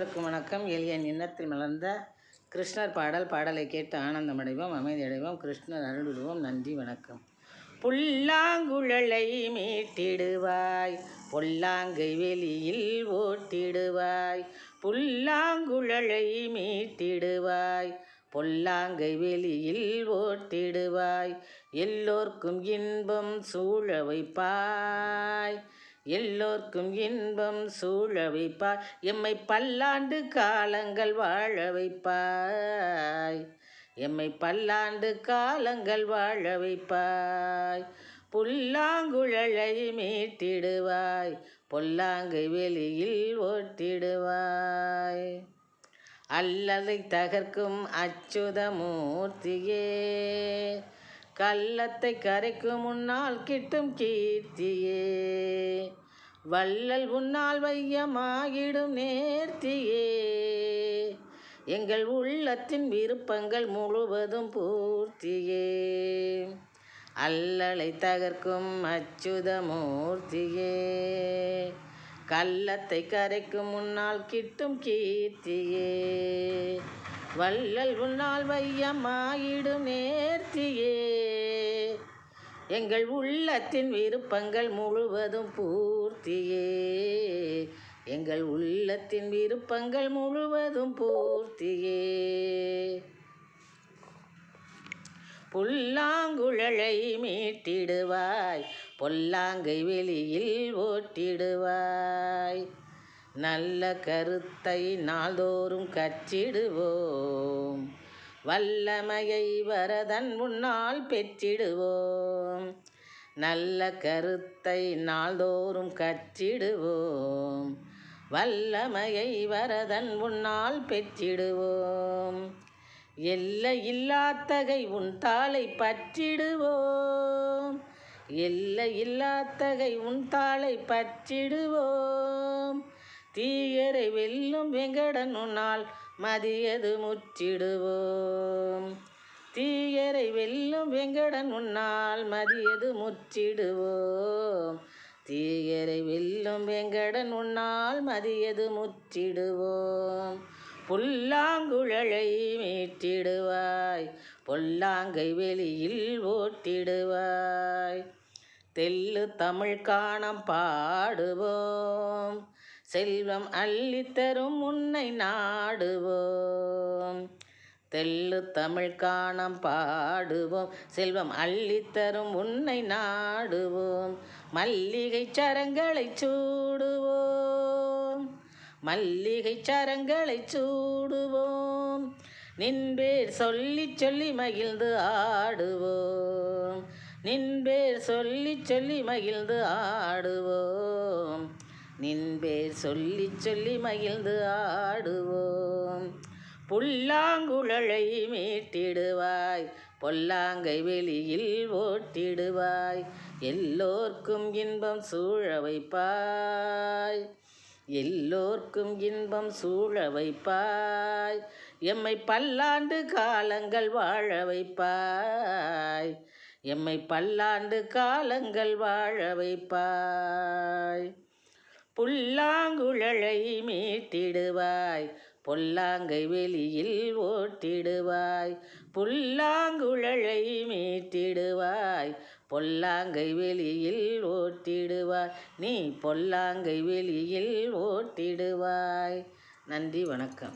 அனைவருக்கும் வணக்கம். எளியன் இன்னத்தில் மலர்ந்த கிருஷ்ணர் பாடல் பாடலை கேட்டு ஆனந்தமடைவோம் அமைதியடைவோம் கிருஷ்ணர் அருளிடுவோம் நன்றி வணக்கம். புல்லாங்குழலை மீட்டிடுவாய் பொல்லாங்கை வெளியில் ஓட்டிடுவாய் புல்லாங்குழலை மீட்டிடுவாய் பொல்லாங்கை வெளியில் ஓட்டிடுவாய் எல்லோர்க்கும் இன்பம் சூழ வைப்பாய். எல்லோர்க்கும் இன்பம் சூழ வைப்பாய். எம்மை பல்லாண்டு காலங்கள் வாழ வைப்பாய். எம்மை பல்லாண்டு காலங்கள் வாழ வைப்பாய். புல்லாங்குழலை மீட்டிடுவாய். பொல்லாங்கை வெளியில் ஓட்டிடுவாய். அல்லதை தகர்க்கும் அச்சுதமூர்த்தியே. கள்ளத்தை கரைக்கும் முன்னால் கிட்டும் கீர்த்தியே. வள்ளல் உன்னால் வையமாகிடும் நேர்த்தியே. எங்கள் உள்ளத்தின் விருப்பங்கள் முழுவதும் பூர்த்தியே. அல்லலை தகர்க்கும் அச்சுதமூர்த்தியே. கள்ளத்தை கரைக்கும் முன்னால் கிட்டும் கீர்த்தியே. வள்ளல் உன்னால் வையமாயிடும் நேர்த்தியே. எங்கள் உள்ளத்தின் விருப்பங்கள் முழுவதும் பூர்த்தியே. எங்கள் உள்ளத்தின் விருப்பங்கள் முழுவதும் பூர்த்தியே. புல்லாங்குழலை மீட்டிடுவாய் பொல்லாங்கை வெளியில் ஓட்டிடுவாய். நல்ல கருத்தை நாள்தோறும் கச்சிடுவோம் வல்லமையை வரதன் முன்னால் பெற்றிடுவோம். நல்ல கருத்தை நாள்தோறும் கற்றிடுவோம். வல்லமையை வரதன் முன்னால் பெற்றிடுவோம். எல்லை இல்லாத்தகை உன் தாளை பற்றிடுவோம். எல்லை இல்லாத்தகை உன் தாளை பற்றிடுவோம். தீயரை வெல்லும் வெங்கடன் உன்னால் மதியது முற்றிடுவோம் தீயரை வெல்லும் வெங்கடன் உன்னால் மதியது முற்றிடுவோம் தீயரை வெல்லும் வெங்கடன் உன்னால் மதியது முற்றிடுவோம் புல்லாங்குழலை மீட்டிடுவாய் பொல்லாங்கை வெளியில் ஓட்டிடுவாய். தெல்லு தமிழ் காணம் பாடுவோம். செல்வம் அள்ளித்தரும் உன்னை நாடுவோம். தெல்லு தமிழ் காணம் பாடுவோம். செல்வம் அள்ளித்தரும் உன்னை நாடுவோம். மல்லிகை சரங்களை சூடுவோம். மல்லிகை சரங்களை சூடுவோம். நின்பேர் சொல்லி சொல்லி மகிழ்ந்து ஆடுவோம். நின்பேர் சொல்லி சொல்லி மகிழ்ந்து ஆடுவோம். நின்பேர் சொல்லி சொல்லி மகிழ்ந்து ஆடுவோம். புல்லாங்குழலை மீட்டிடுவாய் பொல்லாங்கை வெளியில் ஓட்டிடுவாய். எல்லோர்க்கும் இன்பம் சூழ வைப்பாய் எல்லோர்க்கும் இன்பம் சூழ வைப்பாய். எம்மை பல்லாண்டு காலங்கள் வாழ வைப்பாய் எம்மை பல்லாண்டு காலங்கள் வாழ வைப்பாய். புல்லாங்குழலை மீட்டிடுவாய். பொல்லாங்கை வெளியில் ஓட்டிடுவாய். புல்லாங்குழலை மீட்டிடுவாய். பொல்லாங்கை வெளியில் ஓட்டிடுவாய். நீ பொல்லாங்கை வெளியில் ஓட்டிடுவாய். நன்றி வணக்கம்.